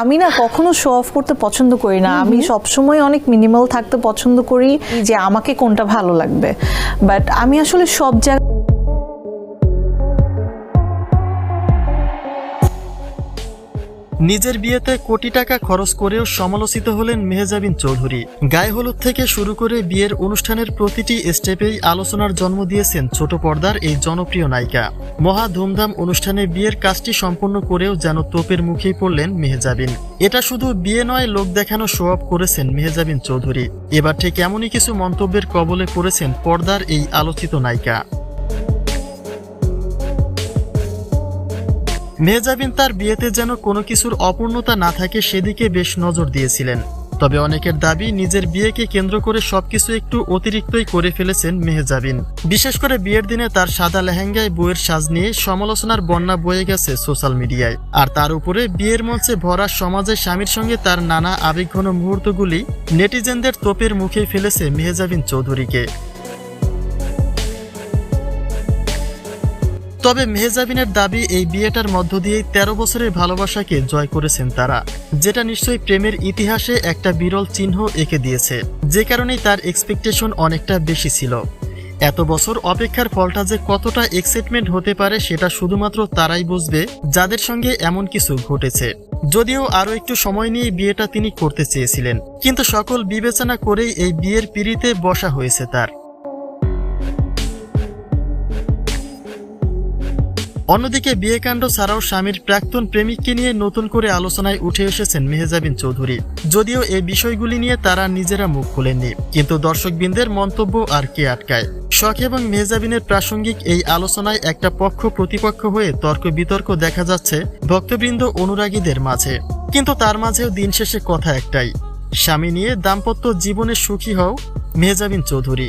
আমি না কখনো শো অফ করতে পছন্দ করি না। আমি সবসময় অনেক মিনিমাল থাকতে পছন্দ করি যে আমাকে কোনটা ভালো লাগবে। বাট আমি আসলে সব জায়গায় নিজের বিয়েতে কোটি টাকা খরচ করেও সমালোচিত হলেন মেহজাবিন চৌধুরী। গায়ে হলুদ থেকে শুরু করে বিয়ের অনুষ্ঠানের প্রতিটি স্টেপেই আলোচনার জন্ম দিয়েছেন ছোট পর্দার এই জনপ্রিয় নায়িকা। মহা ধুমধাম অনুষ্ঠানে বিয়ের কাজটি সম্পন্ন করেও যেন তোপের মুখেই পড়লেন মেহজাবিন। এটা শুধু বিয়ে নয়, লোক দেখানো শো অফ করেছেন মেহজাবিন চৌধুরী। এবার ঠিক এমনই কিছু মন্তব্যের কবলে পড়েছেন পর্দার এই আলোচিত নায়িকা। মেহজাবিন তার বিয়েতে যেন কোনো কিছুর অপূর্ণতা না থাকে সেদিকে বেশ নজর দিয়েছিলেন। তবে অনেকের দাবি নিজের বিয়েকে কেন্দ্র করে সবকিছু একটু অতিরিক্তই করে ফেলেছেন মেহজাবিন। বিশেষ করে বিয়ের দিনে তার সাদা লেহেঙ্গায় বইয়ের সাজ নিয়ে সমালোচনার বন্যা বয়ে গেছে সোশ্যাল মিডিয়ায়। আর তার উপরে বিয়ের মঞ্চে ভরা সমাজে স্বামীর সঙ্গে তার নানা আবেগঘন মুহূর্তগুলি নেটিজেনদের তোপের মুখে ফেলেছে মেহজাবিন চৌধুরীকে। তবে মেহজাবিনের দাবি, এই বিয়েটার মধ্য দিয়েই তেরো বছরের ভালোবাসাকে জয় করেছেন তারা, যেটা নিশ্চয়ই প্রেমের ইতিহাসে একটা বিরল চিহ্ন এঁকে দিয়েছে। যে কারণেই তার এক্সপেকটেশন অনেকটা বেশি ছিল। এত বছর অপেক্ষার ফলটা যে কতটা এক্সাইটমেন্ট হতে পারে সেটা শুধুমাত্র তারাই বুঝবে, যাদের সঙ্গে এমন কিছু ঘটেছে। যদিও আরও একটু সময় নিয়ে বিয়েটা তিনি করতে চেয়েছিলেন, কিন্তু সকল বিবেচনা করেই এই বিয়ের পিড়িতে বসা হয়েছে তার। অন্যদিকে বিয়েকাণ্ড ছাড়াও স্বামীর প্রাক্তন প্রেমিককে নিয়ে নতুন করে আলোচনায় উঠে এসেছেন মেহজাবিন চৌধুরী। যদিও এই বিষয়গুলি নিয়ে তারা নিজেরা মুখ খুলেননি, কিন্তু দর্শকবৃন্দের মন্তব্য আর কে আটকায়? শখ এবং মেহজাবিনের প্রাসঙ্গিক এই আলোচনায় একটা পক্ষ প্রতিপক্ষ হয়ে তর্ক বিতর্ক দেখা যাচ্ছে ভক্তবৃন্দ অনুরাগীদের মাঝে। কিন্তু তার মাঝেও দিন শেষে কথা একটাই, স্বামী নিয়ে দাম্পত্য জীবনে সুখী হও মেহজাবিন চৌধুরী।